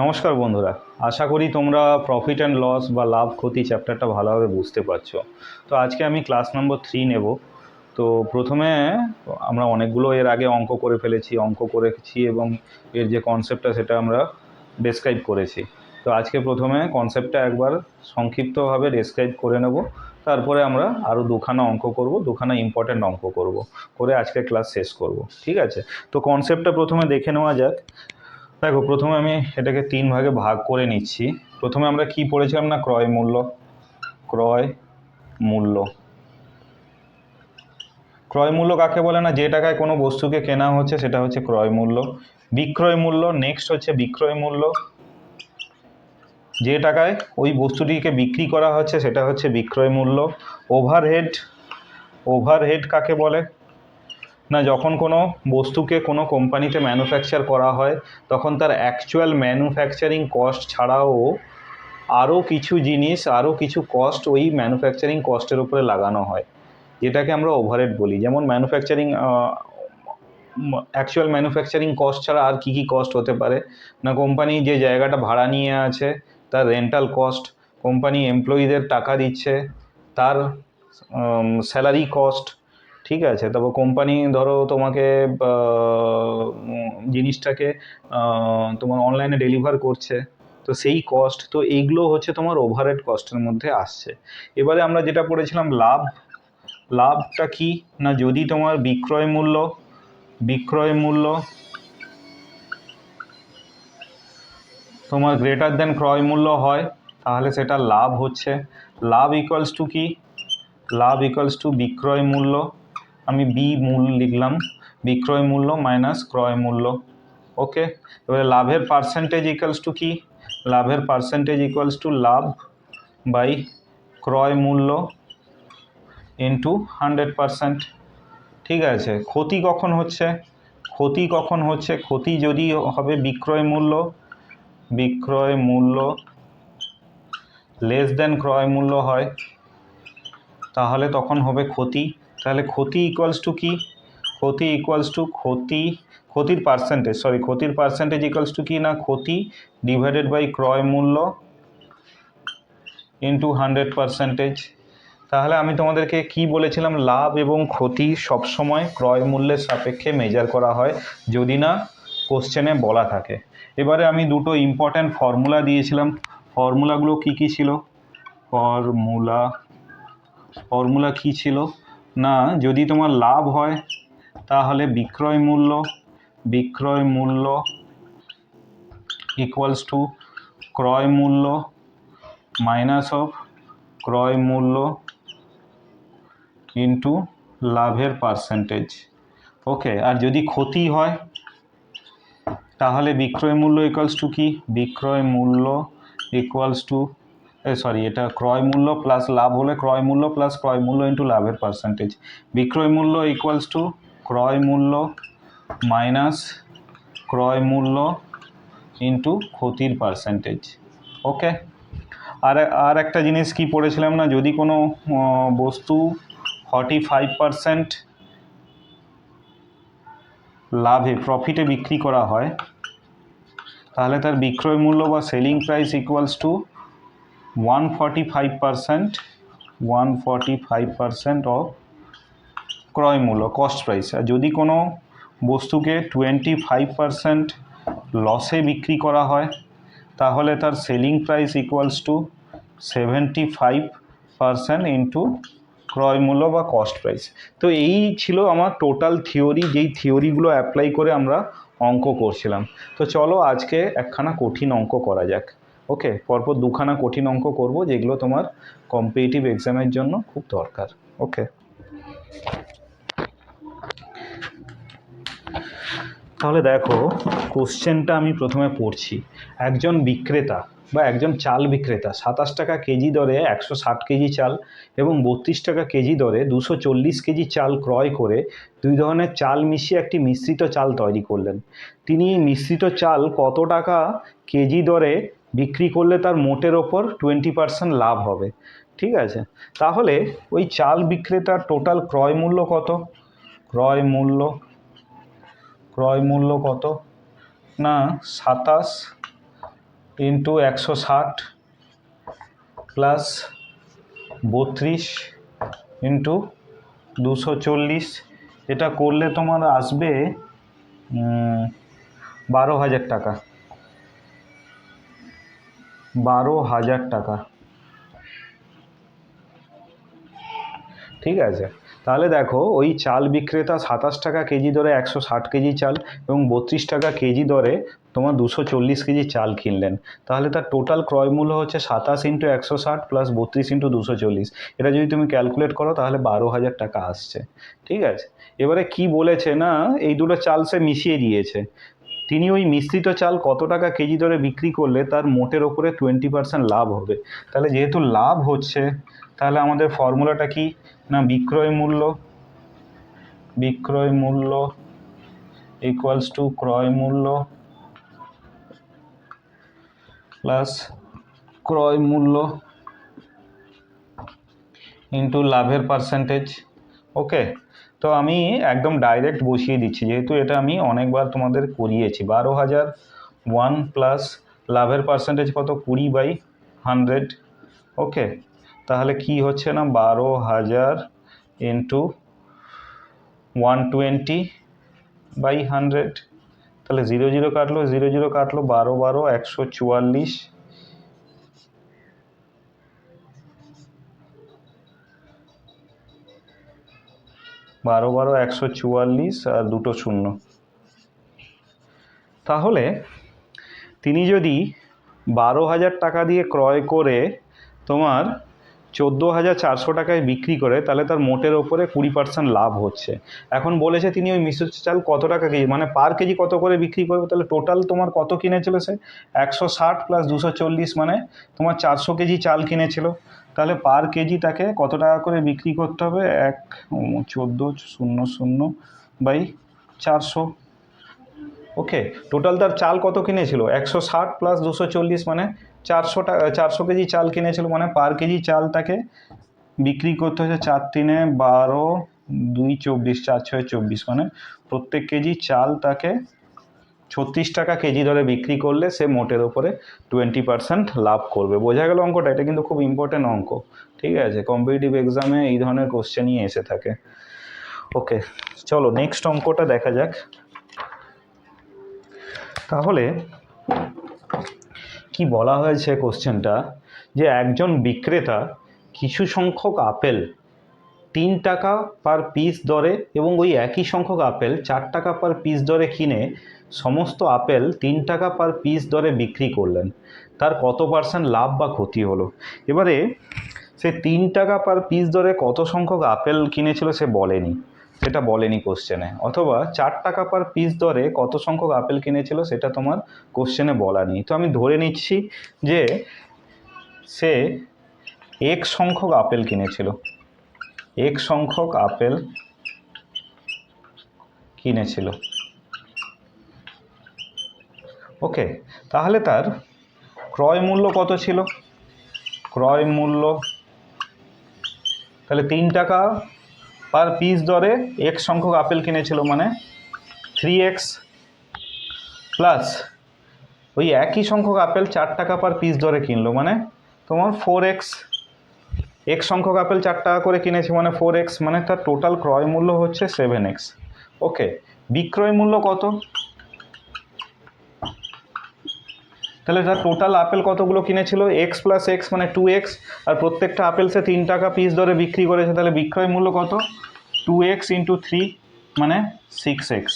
নমস্কার বন্ধুরা, আশা করি তোমরা প্রফিট অ্যান্ড লস বা লাভ ক্ষতি চ্যাপ্টারটা ভালোভাবে বুঝতে পারছ। তো আজকে আমি ক্লাস নম্বর থ্রি নেব। তো প্রথমে আমরা অনেকগুলো এর আগে অঙ্ক করে ফেলেছি, অঙ্ক করেছি এবং এর যে কনসেপ্টটা সেটা আমরা ডেসক্রাইব করেছি। তো আজকে প্রথমে কনসেপ্টটা একবার সংক্ষিপ্তভাবে ডেসক্রাইব করে নেব। তারপরে আমরা আরও দুখানা অঙ্ক করব, দুখানা ইম্পর্ট্যান্ট অঙ্ক করব। করে আজকে ক্লাস শেষ করব, ঠিক আছে? তো কনসেপ্টটা প্রথমে দেখে নেওয়া যাক। দেখো, প্রথমে আমি এটাকে তিন ভাগে ভাগ করে নিচ্ছি। প্রথমে আমরা কি পড়েছিলাম না? ক্রয় মূল্য। ক্রয় মূল্য। ক্রয় মূল্য কাকে বলে না? যে টাকায় কোনো বস্তুকে কেনা হচ্ছে, সেটা হচ্ছে ক্রয় মূল্য। বিক্রয় মূল্য নেক্সট হচ্ছে বিক্রয় মূল্য। যে টাকায় ওই বস্তুটিকে বিক্রি করা হচ্ছে, সেটা হচ্ছে বিক্রয় মূল্য। ওভারহেড ওভারহেড কাকে বলে? না, যখন কোনো বস্তুকে কোনো কোম্পানিতে ম্যানুফ্যাকচার করা হয়, তখন তার অ্যাকচুয়াল ম্যানুফ্যাকচারিং কস্ট ছাড়াও আরও কিছু জিনিস আরও কিছু কস্ট ওই ম্যানুফ্যাকচারিং কস্টের উপরে লাগানো হয়। যেটাকে আমরা ওভারহেড বলি। যেমন ম্যানুফ্যাকচারিং অ্যাকচুয়াল ম্যানুফ্যাকচারিং কস্ট ছাড়া আর কী কী কস্ট হতে পারে? না কোম্পানি যে জায়গাটা ভাড়া নিয়ে আছে, তার রেন্টাল কস্ট কোম্পানি এমপ্লয়িদের টাকা দিচ্ছে, তার স্যালারি কস্ট ঠিক আছে, তবে কোম্পানি ধরো তোমাকে জিনিসটাকে তোমার অনলাইনে ডেলিভার করছে, তো সেই কস্ট তো এইগুলো হচ্ছে তোমার ওভারহেড কস্টের মধ্যে আসছে। এবারে আমরা যেটা পড়েছিলাম, লাভ, লাভটা কি? না যদি তোমার বিক্রয় মূল্য বিক্রয় মূল্য, তোমার গ্রেটার দেন ক্রয় মূল্য হয়, তাহলে সেটা লাভ হচ্ছে। লাভ ইকুয়ালস টু কি? লাভ ইকুয়ালস টু বিক্রয় মূল্য। আমি বি মূল লিখলাম বিক্রয় মূল্য মাইনাস ক্রয় মূল্য ওকে এবারে লাভের পার্সেন্টেজ ইকুয়ালস টু কি? লাভের পার্সেন্টেজ ইকুয়ালস টু লাভ বাই ক্রয় মূল্য ইন্টু হান্ড্রেড পারসেন্ট ঠিক আছে? ক্ষতি কখন হচ্ছে? ক্ষতি কখন হচ্ছে? ক্ষতি যদি হবে বিক্রয় মূল্য বিক্রয় মূল্য লেস দেন ক্রয় মূল্য হয়, তাহলে তখন হবে ক্ষতি। তাহলে ক্ষতি ইকুয়ালস টু কি? ক্ষতি ইকুয়ালস টু ক্ষতি, ক্ষতির পার্সেন্টেজ সরি ক্ষতির পার্সেন্টেজ ইকুয়ালস টু কি না? ক্ষতি ডিভাইডেড বাই ক্রয় মূল্য ইন্টু হান্ড্রেড পার্সেন্টেজ তাহলে আমি তোমাদেরকে কি বলেছিলাম? লাভ এবং ক্ষতি সবসময় ক্রয় মূল্যের সাপেক্ষে মেজার করা হয় যদি না কোশ্চেনে বলা থাকে। এবারে আমি দুটো ইম্পর্ট্যান্ট ফর্মুলা দিয়েছিলাম। ফর্মুলাগুলো কি কি ছিল? ফর্মুলা ফর্মুলা কি ছিল? না, যদি তোমার লাভ হয়, তাহলে বিক্রয় মূল্য বিক্রয় মূল্য ইকুয়ালস টু ক্রয় মূল্য মাইনাস অফ ক্রয় মূল্য ইন্টু লাভের পার্সেন্টেজ ওকে আর যদি ক্ষতি হয়, তাহলে বিক্রয় মূল্য ইকুয়ালস টু কি? বিক্রয় মূল্য ইকুয়ালস টু সরি এটা ক্রয় মূল্য প্লাস লাভ হলে ক্রয় মূল্য প্লাস ক্রয় মূল্য ইন্টু লাভের পার্সেন্টেজ বিক্রয় মূল্য ইকুয়ালস টু ক্রয় মূল্য মাইনাস ক্রয় মূল্য ইন্টু ক্ষতির পার্সেন্টেজ ওকে আর আর একটা জিনিস কি পড়েছিলাম না, যদি কোনো বস্তু ফর্টি ফাইভ পারসেন্ট লাভে প্রফিটে বিক্রি করা হয়, তাহলে তার বিক্রয় মূল্য বা selling price equals to one forty five percent one forty five percent of ক্রয় মূল্য কস্ট প্রাইস আর যদি কোনো বস্তুকে টোয়েন্টি ফাইভ পারসেন্ট লসে বিক্রি করা হয়, তাহলে তার selling price equals to seventy five percent into ক্রয় মূল্য বা কস্ট প্রাইস তো এই ছিল আমার টোটাল থিওরি যেই থিওরিগুলো অ্যাপ্লাই করে আমরা অঙ্ক করছিলাম। তো চলো আজকে একখানা কঠিন অঙ্ক করা যাক। ওকে পরপর দুখানা কঠিন অঙ্ক করব, যেগুলো তোমার কম্পিটিটিভ এক্সামের জন্য খুব দরকার। ওকে তাহলে দেখো কোশ্চেনটা আমি প্রথমে পড়ছি। একজন বিক্রেতা বা একজন চাল বিক্রেতা, সাতাশ টাকা কেজি দরে একশো ষাট কেজি চাল এবং বত্রিশ টাকা কেজি দরে দুশো চল্লিশ কেজি চাল ক্রয় করে দুই ধরনের চাল মিশিয়ে একটি মিশ্রিত চাল তৈরি করলেন। তিনি এই মিশ্রিত চাল কত টাকা কেজি দরে বিক্রি করলে তার মোটের ওপর টোয়েন্টি পার্সেন্ট লাভ হবে। ঠিক আছে? তাহলে ওই চাল বিক্রেতার টোটাল ক্রয় মূল্য কত? ক্রয় মূল্য ক্রয় মূল্য কত? না, সাতাশ ইন্টু একশো ষাট প্লাস বত্রিশ ইন্টু দুশো চল্লিশ। এটা করলে তোমার আসবে বারো হাজার টাকা। বারো হাজার টাকা। ঠিক আছে? তাহলে দেখো, ওই চাল বিক্রেতা সাতাশ টাকা কেজি দরে একশো ষাট কেজি চাল এবং বত্রিশ টাকা কেজি দরে তোমার দুশো চল্লিশ কেজি চাল কিনলেন। তাহলে তার টোটাল ক্রয় মূল্য হচ্ছে সাতাশ ইন্টু একশো ষাট প্লাস বত্রিশ ইন্টু দুশো চল্লিশ। এটা যদি তুমি ক্যালকুলেট করো, তাহলে বারো হাজার টাকা আসছে। ঠিক আছে? এবারে কি বলেছে না, এই দুটো চাল সে মিশিয়ে দিয়েছে। তিনি ওই মিশ্রিত চাল কত টাকা কেজি দরে বিক্রি করলে তার মোটের ওপরে টোয়েন্টি পার্সেন্ট লাভ হবে? তাহলে যেহেতু লাভ হচ্ছে, তাহলে আমাদের ফর্মুলাটা কি? না, বিক্রয় মূল্য বিক্রয় মূল্য ইকুয়ালস টু ক্রয় মূল্য প্লাস ক্রয় মূল্য ইন্টু লাভের পার্সেন্টেজ ওকে তো আমি একদম ডাইরেক্ট বসিয়ে দিচ্ছি। যেহেতু এটা আমি অনেকবার তোমাদের করিয়েছি। বারো হাজার ওয়ান প্লাস লাভের পার্সেন্টেজ কত? কুড়ি বাই হান্ড্রেড ওকে তাহলে কি হচ্ছে না? বারো হাজার into one twenty by hundred তাহলে জিরো জিরো কাটলো জিরো জিরো কাটলো, বারো বারো, একশো চুয়াল্লিশ। বারো বারো, একশো চুয়াল্লিশ আর দুটো শূন্য। তাহলে তিনি যদি বারো হাজার টাকা দিয়ে ক্রয় করে তোমার চোদ্দ হাজার চারশো টাকায় বিক্রি করে, তাহলে তার মোটের ওপরে কুড়ি পার্সেন্ট লাভ হচ্ছে। এখন বলেছে তিনি ওই মিশ্র চাল কত টাকা কেজি মানে পার কেজি কত করে বিক্রি করবে? তাহলে টোটাল তোমার কত কিনেছিল সে? একশো ষাট প্লাস দুশো চল্লিশ মানে তোমার চারশো কেজি চাল কিনেছিল। তাহলে পার কেজি তাকে কত টাকা করে বিক্রি করতে হবে? এক চোদ্দ, শূন্য শূন্য বাই চারশো। ওকে টোটাল তার চাল কত কিনেছিল? একশো ষাট প্লাস দুশো চল্লিশ মানে চারশো টাকা চারশো কেজি চাল কিনেছিল মানে পার কেজি চাল তাকে বিক্রি করতে হচ্ছে চার তিনে বারো, দুই, চব্বিশ, চার, ছয়, চব্বিশ মানে প্রত্যেক কেজি চাল তাকে ছত্রিশ টাকা কেজি দরে বিক্রি করলে সে মোটের ওপরে টোয়েন্টি পার্সেন্ট লাভ করবে। বোঝা গেল অঙ্কটা, এটা কিন্তু খুব ইম্পর্টেন্ট অঙ্ক। ঠিক আছে? কম্পিটিটিভ এক্সামে এই ধরনের কোশ্চেনই এসে থাকে। ওকে চলো নেক্সট অঙ্কটা দেখা যাক। তাহলে কি বলা হয়েছে কোশ্চেনটা যে একজন বিক্রেতা কিছু সংখ্যক আপেল তিন টাকা পার পিস দরে এবং ওই একই সংখ্যক আপেল চার টাকা পার পিস দরে কিনে সমস্ত আপেল তিন টাকা পার পিস দরে বিক্রি করলেন। তার কত পার্সেন্ট লাভ বা ক্ষতি হলো? এবারে সে তিন টাকা পার পিস দরে কত সংখ্যক আপেল কিনেছিল সে বলেনি। সেটা বলেনি কোশ্চেনে অথবা চার টাকা পার পিস দরে কত সংখ্যক আপেল কিনেছিল সেটা তোমার কোশ্চেনে বলা নেই। তো আমি ধরে নিচ্ছি যে সে এক সংখ্যক আপেল কিনেছিল। এক সংখ্যক আপেল কিনেছিল। ওকে তাহলে তার ক্রয় মূল্য কত ছিল? ক্রয় মূল্য, তাহলে তিন টাকা পার পিস দরে এক সংখ্যক আপেল কিনেছিল মানে থ্রি এক্স প্লাস ওই একই সংখ্যক আপেল চার টাকা পার পিস দরে কিনলো মানে তোমার ফোর এক্স এক সংখ্যক আপেল চার টাকা করে কিনেছি মানে ফোর এক্স মানে তার টোটাল ক্রয় মূল্য হচ্ছে সেভেন এক্স ওকে বিক্রয় মূল্য কত? তাহলে তার টোটাল আপেল কতগুলো কিনেছিল? এক্স প্লাস এক্স মানে টু এক্স আর প্রত্যেকটা আপেল সে তিন টাকা পিস ধরে বিক্রি করেছে, তাহলে বিক্রয় মূল্য কত? টু এক্স ইন্টু থ্রি মানে সিক্স এক্স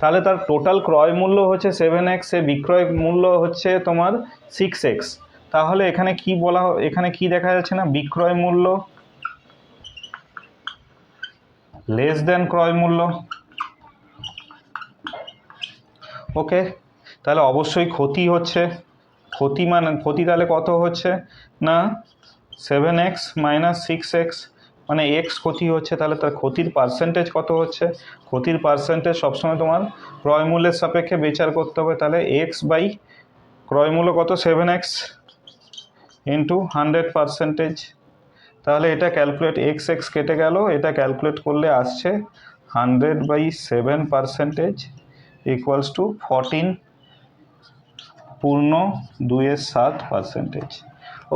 তাহলে তার টোটাল ক্রয় মূল্য হচ্ছে সেভেন এক্স এ বিক্রয় মূল্য হচ্ছে তোমার সিক্স এক্স তাহলে এখানে কি বলা এখানে কি দেখা যাচ্ছে না? বিক্রয় মূল্য? লেস দেন ক্রয় মূল্য? ওকে তাহলে অবশ্যই ক্ষতি হচ্ছে। ক্ষতি মানে ক্ষতি তাহলে কত হচ্ছে? না seven x minus six x মানে এক্স ক্ষতি হচ্ছে, তাহলে তার ক্ষতির পার্সেন্টেজ কত হচ্ছে? ক্ষতির পার্সেন্টেজ সবসময় তোমার ক্রয় মূল্যের সাপেক্ষে বিচার করতে হবে। তাহলে এক্স বাই ক্রয় মূল্য কত? Seven x into hundred percentage তাহলে এটা ক্যালকুলেট এক্স এক্স কেটে গেল, এটা ক্যালকুলেট করলে আসছে hundred by seven percentage equals to fourteen পূর্ণ দুইয়ের সাত পার্সেন্টেজ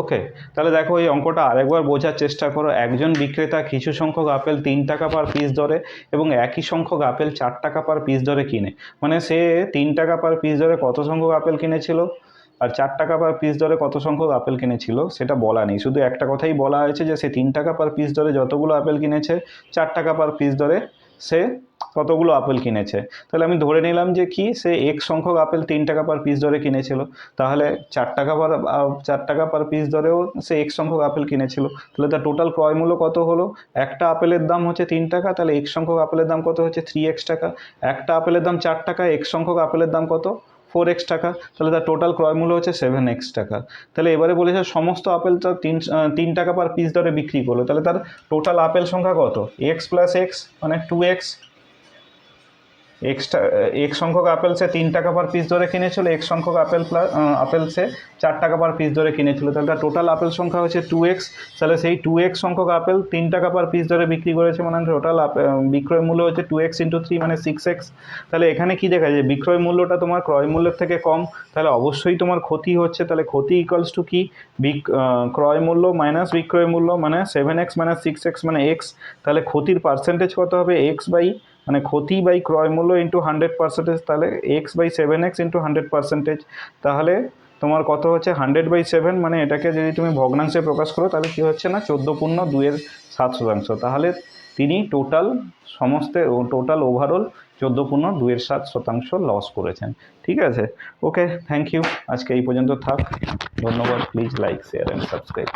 ওকে তাহলে দেখো এই অঙ্কটা আরেকবার বোঝার চেষ্টা করো। একজন বিক্রেতা কিছু সংখ্যক আপেল তিন টাকা পার পিস দরে এবং একই সংখ্যক আপেল চার টাকা পার পিস দরে কিনে। মানে সে তিন টাকা পার পিস দরে কত সংখ্যক আপেল কিনেছিল? আর চার টাকা পার পিস দরে কত সংখ্যক আপেল কিনেছিল সেটা বলা নেই। শুধু একটা কথাই বলা হয়েছে যে সে তিন টাকা পার পিস দরে যতগুলো আপেল কিনেছে, চার টাকা পার পিস দরে সে কতগুলো আপেল কিনেছে। তাহলে আমি ধরে নিলাম যে কি সে এক সংখ্যক আপেল তিন টাকা পার পিস দরে কিনেছিল। তাহলে চার টাকা পার চার টাকা পার পিস দরেও সে এক সংখ্যক আপেল কিনেছিল। তাহলে তার টোটাল ক্রয় মূল্য কত হলো? একটা আপেলের দাম হচ্ছে তিন টাকা, তাহলে এক সংখ্যক আপেলের দাম কত হচ্ছে? থ্রি এক্স টাকা। একটা আপেলের দাম চার টাকা, এক সংখ্যক আপেলের দাম কত? ফোর এক্স টাকা, তাহলে তার টোটাল ক্রয় মূল্য হচ্ছে সেভেন এক্স টাকা। তাহলে এবারে বলেছে সমস্ত আপেল তার তিন তিন টাকা পার পিস দরে বিক্রি করল। তাহলে তার টোটাল আপেল সংখ্যা কত? এক্স প্লাস এক্স মানে টু এক্স এক্সট্রা এক সংখ্যক আপেল সে তিন টাকা পার পিস ধরে কিনেছিল এক সংখ্যক আপেল আপেল সে চার টাকা পার পিস ধরে কিনেছিল। তাহলে টোটাল আপেল সংখ্যা হচ্ছে টু এক্স তাহলে সেই টু এক্স সংখ্যক আপেল তিন টাকা পার পিস ধরে বিক্রি করেছে মানে টোটাল বিক্রয় মূল্য হচ্ছে টু এক্স ইন্টু থ্রি মানে সিক্স এক্স তাহলে এখানে কি দেখা যায় বিক্রয় মূল্যটা তোমার ক্রয় মূল্যের থেকে কম, তাহলে অবশ্যই তোমার ক্ষতি হচ্ছে। তাহলে ক্ষতি ইকুয়ালস টু কি? বিক ক্রয় মূল্য মাইনাস বিক্রয় মূল্য মানে seven x minus six x মানে এক্স তাহলে ক্ষতির পার্সেন্টেজ কত হবে? এক্স বাই মানে ক্ষতি বাই ক্রয় মূল্য ইন্টু হান্ড্রেড পার্সেন্টেজ তাহলে x by seven x into hundred percentage তাহলে তোমার কত হচ্ছে? হান্ড্রেড বাই সেভেন মানে এটাকে যদি তুমি ভগ্নাংশে প্রকাশ করো, তাহলে কী হচ্ছে না? চোদ্দ পূর্ণ দুয়ের সাত শতাংশ। তাহলে তিনি টোটাল সমস্ত টোটাল ওভারঅল চোদ্দ পূর্ণ দুয়ের সাত শতাংশ লস করেছেন। ঠিক আছে? ওকে থ্যাংক ইউ আজকে এই পর্যন্ত থাক। ধন্যবাদ। Please like share and subscribe